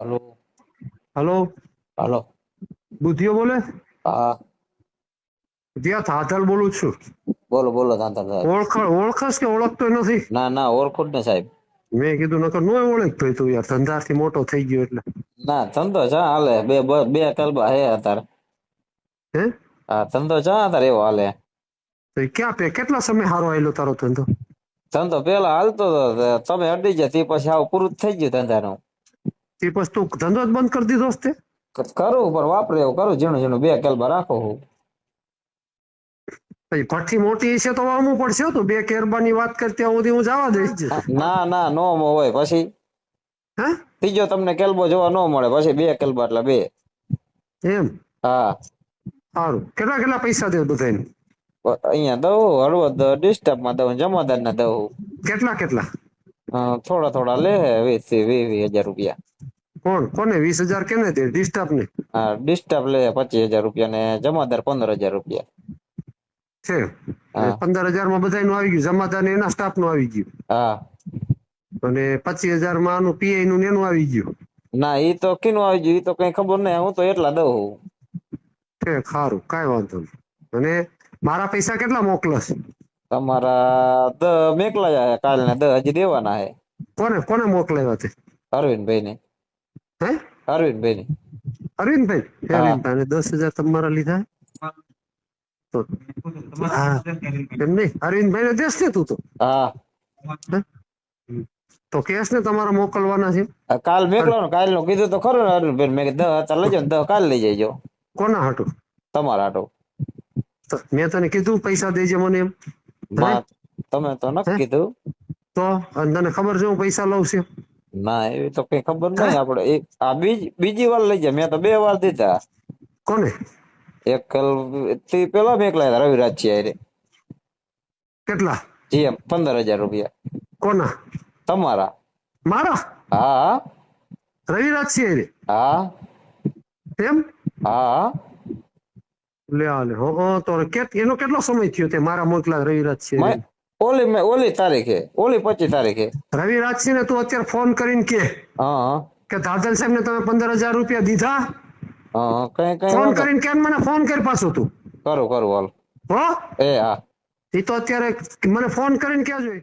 Hello. Hello. હાલો. બુધિયો બોલે? હા. બુધિયા થાથલ બોલું છું. બોલો બોલો સાહેબ ઓળખ ઓળખસ કે ઓળખતો નથી? ના ના ઓળખું જ ને સાહેબ. મેં કીધું નકર નો ઓળખતો તું યાર ધંધાથી મોટો થઈ ગયો એટલે. ના ધંધો છે હાલે. બે બ- કલબા હે અત્યારે. હે? હા ધંધો છે અત્યારે એવો હાલે. તો ક્યાં પે કેટલા સમય હારો આયલો તારો ધંધો? ધંધો પેલા હાલતો તો તમે અડી ગયા તે પછી આવું પૂરું થઈ ગયું ધંધાનું. તે પછી તું ધંધો જ બંધ કરી દીધો છે કરું પણ વાપરે એવું કરું ઝીણું ઝીણું બે કેલબા રાખો હું. પછી ભઠ્ઠી મોટી છે તો વાવવું પડશે તું. બે કેરબાની વાત કરતી ત્યાં સુધી હું જવા દઈશ ના ના નો હોય. પછી હા? ત્રીજો તમને કેલબો જોવા ન મળે. પછી બે કેલબા એટલે બે. એમ? હા. સારું. કેટલા કેટલા પૈસા દે બધાને અહીંયા દઉં હળવદ ડિસ્ટર્બમાં દઉં જમાદાર ને દઉં. કેટલા કેટલા? થોડા થોડા લે વીસ વીસ હજાર રૂપિયા. કોણ? કોને? વીસ હજાર કેને દે ડિસ્ટર્બ ને? હા ડિસ્ટર્બ લે પચીસ હજાર રૂપિયા ને જમાદાર પંદર હજાર રૂપિયા. છે? પંદર હજારમાં બધાનું આવી ગયું. જમાદાર ને એના સ્ટાફનું આવી ગયું. હા. અને પચીસ હજારમાં આનું પીઆઈ નું એનું આવી ગયું. ના એ તો કીનું આવી ગયું? એ તો કઈ ખબર નહીં. હું તો એટલા દઉં છે. સારું કાઈ વાંધો નહીં. અને મારા પૈસા કેટલા મોકલશ તમારા દ મેકલા કાલ ને દ. હજી દેવાના હે. કોને? કોને મોકલાવ્યા તે? અરવિંદભાઈ ને હે? અરવિંદભાઈ. અરવિંદભાઈ. અરવિંદભાઈ દસ હજાર તમારા લીધા? તો હા. એમ નહીં? અરવિંદભાઈ ને દેશ ને તું તો? હા. તો કેસ ને તમારા મોકલવાના છે? કાલ મેકલાનું કાલ નો કીધું તો ખરું ને અરવિંદભાઈ. મેં દહ અત્યારે લેજો ને દહ કાલ લઈ જજો. કોના હાટું? તમારા હાટો. તો મેં તને કીધું પૈસા દેજે મને એમ. તમે તો ન કીધું. તો તને ખબર છે હું પૈસા લઉં છું ના એવી તો કઈ ખબર નહીં આપડે. એક આ બીજી બીજી વાર લઈ જાય મેં તો બે વાર દીધા. કોને? એક કલ પેલા મેકલા હતા રવિરાજ છે. કેટલા? જી એમ પંદર હજાર રૂપિયા. કોના? તમારા. મારા? હા. રવિરાજ છે રે? હા. એમ હા. લે આલે હો તો કેટ એનો કેટલો સમય થયો તે મારા મોકલા રવિરાજ છે મેં- ઓલી મેં ઓલી તારીખે ઓલી પચીસ તારીખે. રવિ રાજસિંહ ને તું અત્યારે ફોન કરીને કે. હા કે ધાદલ સાહેબ ને તમે પંદર હજાર રૂપિયા દીધા? હા કઈ કઈ ફોન કરીને કેમ મને ફોન કરી પાછું તું? કરું કરું હાલ. હો? એ હા. એ તો અત્યારે મને ફોન કરીને ક્યાં જોઈ